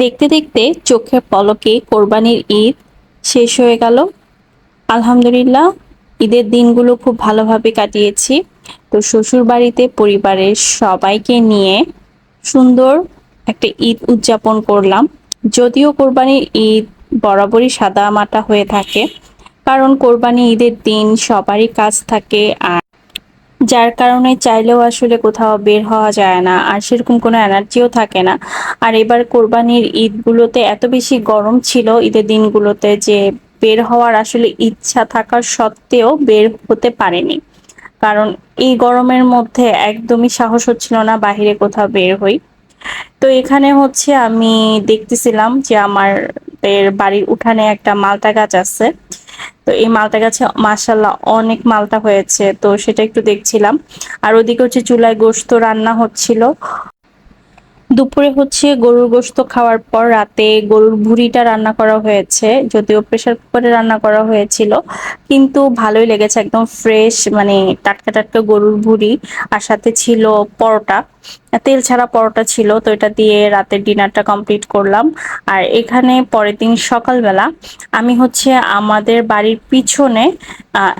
দেখতে দেখতে চোখে পলকে কোরবানির ঈদ শেষ হয়ে গেল। আলহামদুলিল্লাহ, ঈদের দিনগুলো খুব ভালোভাবে কাটিয়েছি। তো শ্বশুর বাড়িতে পরিবারের সবাইকে নিয়ে সুন্দর একটা ঈদ উদযাপন করলাম। যদিও কোরবানির ঈদ বরাবরই সাদা মাটা হয়ে থাকে, কারণ কোরবানি ঈদের দিন সবারই কাজ থাকে আর যার কারণে চাইলেও আসলে কোথাও বের হওয়া যায় না, আর সেরকম কোনো এনার্জিও থাকে না। আর এবার কোরবানির ঈদগুলোতে এত বেশি গরম ছিল ঈদের দিনগুলোতে যে বের হওয়ার আসলে ইচ্ছা থাকা সত্ত্বেও বের হতে পারেনি। কারণ এই গরমের মধ্যে একদমই সাহস হচ্ছিল না বাহিরে কোথাও বের হই। তো এখানে হচ্ছে আমি দেখতেছিলাম যে আমাদের বাড়ির উঠানে একটা মালটা গাছ আছে। তো এই মালটা গাছে মাসাল্লাহ অনেক মালটা হয়েছে, তো সেটা একটু দেখছিলাম। আর ওদিকে হচ্ছে চুলায় গোস্ত রান্না হচ্ছিল। দুপুরে হচ্ছে গরুর গোস্ত খাওয়ার পর রাতে গরুর ভুড়িটা রান্না করা হয়েছে, যদিও প্রেশার কুকারে রান্না করা হয়েছিল, কিন্তু ভালোই লেগেছে, একদম ফ্রেশ মানে টাটকা টাটকা গরুর ভুড়ি, আর সাথে ছিল পরোটা। তেল ছাড়া পরোটা ছিল, তো এটা দিয়ে রাতের ডিনারটা কমপ্লিট করলাম। আর এখানে পরের দিন সকালবেলা আমি হচ্ছে আমাদের বাড়ির পিছনে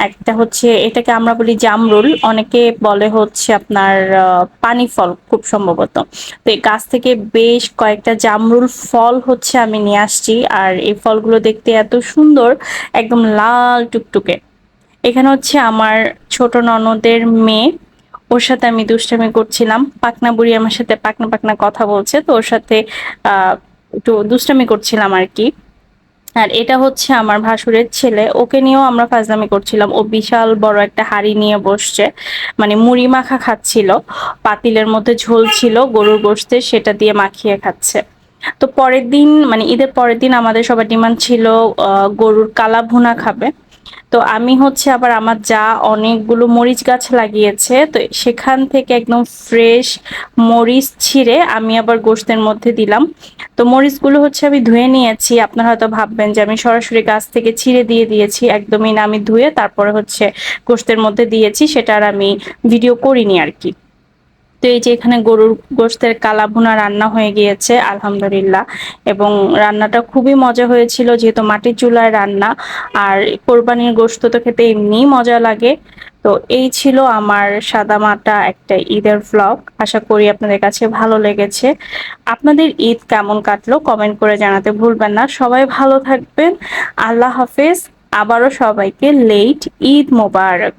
একটা হচ্ছে এটাকে আমরা বলি জামরুল, অনেকে বলে হচ্ছে আপনার পানি ফল খুব সম্ভবত। তো এই গাছ থেকে বেশ কয়েকটা জামরুল ফল হচ্ছে আমি নিয়ে আসছি, আর এই ফলগুলো দেখতে এত সুন্দর, একদম লাল টুকটুকে। এখানে হচ্ছে আমার ছোট ননদের মেয়ে ওর সাথে আমি দুষ্টামি করছিলাম। পাকনা বুড়ি আমার সাথে পাকনা পাকনা কথা বলছে, তো ওর সাথে একটু দুষ্টামি করছিলাম আর কি। আর এটা হচ্ছে আমার ভাসুরের ছেলে, ওকে নিয়েও আমরা ফাজলামি করছিলাম। ও বিশাল বড় একটা হাড়ি নিয়ে বসছে মানে মুড়ি মাখা খাচ্ছিল। পাতিলের মধ্যে ঝোল ছিল, গরুর গোস্তে সেটা দিয়ে মাখিয়ে খাচ্ছে। তো পরের দিন মানে ঈদের পরের দিন আমাদের সবার ডিমান্ড ছিল গরুর কালা ভুনা খাবে। তো আমি হচ্ছে আবার আমার যা অনেকগুলো মরিচ গাছ লাগিয়েছে, তো সেখান থেকে একদম ফ্রেশ মরিচ ছিঁড়ে আমি আবার গোস্তের মধ্যে দিলাম। তো মরিচগুলো হচ্ছে আমি ধুয়ে নিয়েছি, আপনারা হয়তো ভাববেন যে আমি সরাসরি গাছ থেকে ছিঁড়ে দিয়ে দিয়েছি, একদমই না আমি ধুয়ে তারপরে হচ্ছে গোস্তের মধ্যে দিয়েছি, সেটা আর আমি ভিডিও করিনি আর কি। তো এই যে এখানে গরুর গোস্তের কালা ভুনা রান্না হয়ে গিয়েছে, আলহামদুলিল্লাহ। এবং রান্নাটা খুবই মজা হয়েছিল, যেহেতু মাটির চুলায় রান্না। আর কোরবানির গোস্ত তো খেতে এমনিই মজা লাগে। তো এই ছিল আমার সাদামাটা একটা ঈদের ভ্লগ আশা করি আপনাদের কাছে ভালো লেগেছে। আপনাদের ঈদ কেমন কাটলো কমেন্ট করে জানাতে ভুলবেন না। সবাই ভালো থাকবেন। আল্লাহ হাফেজ। আবারও সবাইকে লেট ঈদ মোবারক।